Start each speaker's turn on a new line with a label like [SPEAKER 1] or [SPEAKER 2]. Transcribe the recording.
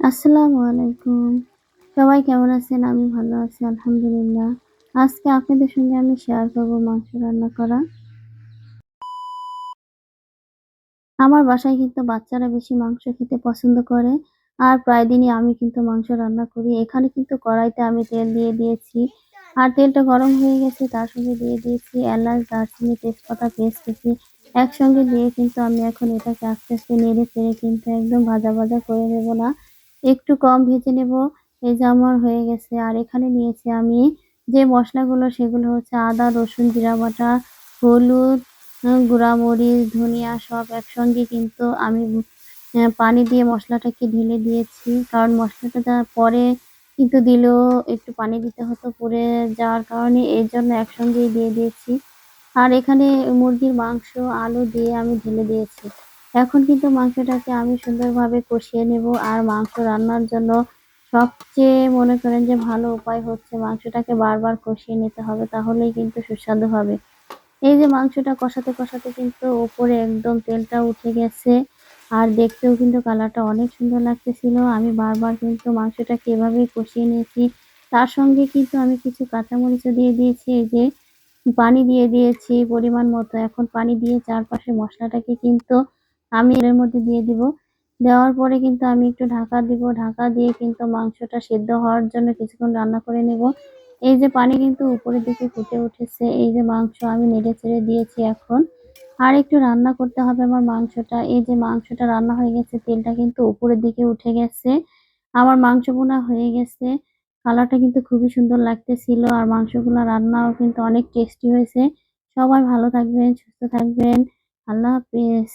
[SPEAKER 1] আসসালামু আলাইকুম। সবাই কেমন আছেন? আমি ভালো আছি, আলহামদুলিল্লাহ। আজকে আপনাদের সঙ্গে আমি শেয়ার করব মাংস রান্না করা। আমার বাসায় কিন্তু বাচ্চারা বেশি মাংস খেতে পছন্দ করে, আর প্রায় দিনই আমি কিন্তু মাংস রান্না করি। এখানে কিন্তু কড়াইতে আমি তেল দিয়ে দিয়েছি। আর তেলটা গরম হয়ে গেছে, তার সঙ্গে দিয়ে দিয়েছি এলাচ, দারচিনি, তেজপাতা পেস্ট কুচি একসঙ্গে দিয়ে কিন্তু আমি এখন এটাকে আস্তে আস্তে নেড়ে চেড়ে কিন্তু একদম ভাজা ভাজা করে নেব না। একটু কম ভেজে নেব। এই যে আমার হয়ে গেছে। আর এখানে নিয়েছি আমি যে মশলাগুলো, সেগুলো হচ্ছে আদা, রসুন, জিরা বাটা, হলুদ গুঁড়া মরিচ ধনিয়া সব একসঙ্গে কিন্তু আমি পানি দিয়ে মশলাটাকে ঢেলে দিয়েছি। কারণ মশলাটা পরে কিন্তু দিলেও একটু পানি দিতে হতো পড়ে যাওয়ার কারণে, এর জন্য একসঙ্গেই দিয়ে দিয়েছি। আর এখানে মুরগির মাংস, আলু দিয়ে আমি ঢেলে দিয়েছি। এখন কিন্তু মাংসটাকে আমি সুন্দরভাবে কষিয়ে নেব আর মাংস রান্নার জন্য সবচেয়ে মনে করেন যে ভালো উপায় হচ্ছে মাংসটাকে বারবার কষিয়ে নিতে হবে, তাহলেই কিন্তু সুস্বাদু হবে। এই যে মাংসটা কষাতে কষাতে কিন্তু ওপরে একদম তেলটা উঠে গেছে আর দেখতেও কিন্তু কালারটা অনেক সুন্দর লাগতেছিল। আমি বারবার কিন্তু মাংসটাকে এভাবেই কষিয়ে নিয়েছি। তার সঙ্গে কিন্তু আমি কিছু কাঁচামরিচও দিয়ে দিয়েছি, এই যে পানি দিয়ে দিয়েছি পরিমাণ মতো। এখন পানি দিয়ে চারপাশে মশলাটাকে কিন্তু আমি এর মধ্যে দিয়ে দিব। দেওয়ার পরে কিন্তু আমি একটু ঢাকা দিব। ঢাকা দিয়ে কিন্তু মাংসটা সেদ্ধ হওয়ার জন্য কিছুক্ষণ রান্না করে নেব। এই যে পানি কিন্তু উপরের দিকে ফুটে উঠেছে, এই যে মাংস আমি নেড়ে ছেড়ে দিয়েছি এখন। আর একটু রান্না করতে হবে আমার মাংসটা। এই যে মাংসটা রান্না হয়ে গেছে, তেলটা কিন্তু উপরের দিকে উঠে গেছে। আমার মাংস বোনা হয়ে গেছে। কালারটা কিন্তু খুবই সুন্দর লাগতেছিল আর মাংসগুলো রান্নাও কিন্তু অনেক টেস্টি হয়েছে। সবাই ভালো থাকবেন, সুস্থ থাকবেন। আল্লাহ হাফেজ।